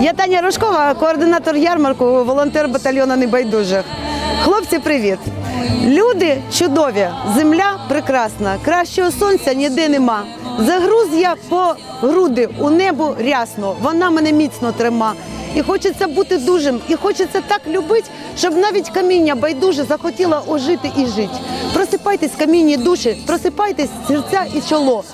Я Таня Рожкова, координатор ярмарку, волонтер батальйону Небайдужих. Хлопці, привіт! Люди чудові, земля прекрасна, кращого сонця ніде нема. Загруз я по груди у небо рясно, вона мене міцно трима. І хочеться бути дужим, і хочеться так любити, щоб навіть каміння байдуже захотіло ожити і жити. Просипайтесь, камінні душі, просипайтесь серця і чоло,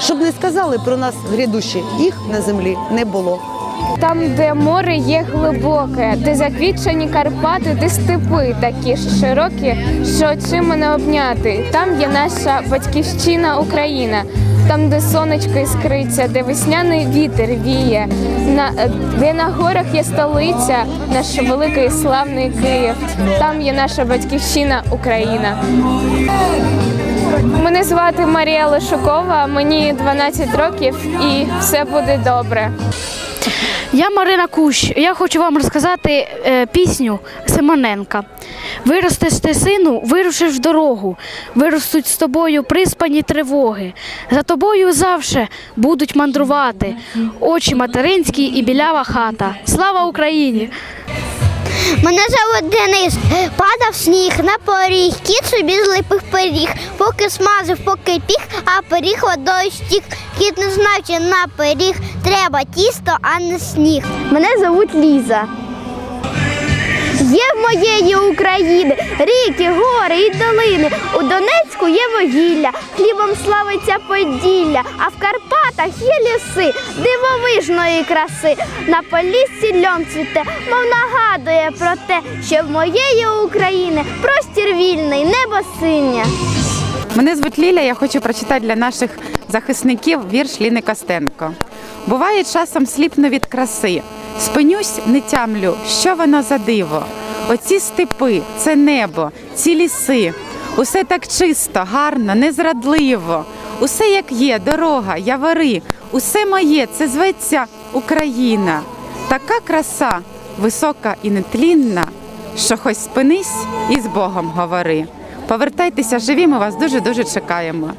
щоб не сказали про нас грядущі, їх на землі не було. Там, де море є глибоке, де заквітчені Карпати, де степи такі ж широкі, що очима не обняти. Там є наша батьківщина Україна, там, де сонечко іскриться, де весняний вітер віє, на, де на горах є столиця, наш великий і славний Київ. Там є наша батьківщина Україна. Мене звати Марія Лешукова, мені 12 років і все буде добре. Я Марина Кущ. Я хочу вам розказати е, пісню Симоненка. Виростеш ти сину, вирушиш в дорогу, виростуть з тобою приспані тривоги. За тобою завше будуть мандрувати очі материнські і білява хата. Слава Україні! Мене зовут Денис. Падав сніг на поріг, кіт собі злипив пиріг, поки смазив, поки піг, а пиріг водою стік. Кіт не знав, чи на пиріг треба тісто, а не сніг. Мене зовут Ліза. Є в моєї України ріки, гори і долини. У Донецьку є вугілля, хлібом славиться Поділля, а в Карпатах є ліси дивовижної краси. На поліссі льон цвіте, мов нагадує про те, що в моєї України простір вільний, небо синє. Мене звуть Ліля, я хочу прочитати для наших захисників вірш Ліни Костенко. Буває часом сліпно від краси. Спинюсь, не тямлю, що воно за диво. Оці степи, це небо, ці ліси. Усе так чисто, гарно, незрадливо. Усе як є, дорога, явори, усе моє, це зветься Україна. Така краса, висока і нетлінна, що хоч спинись і з Богом говори. Повертайтеся живі, ми вас дуже дуже чекаємо.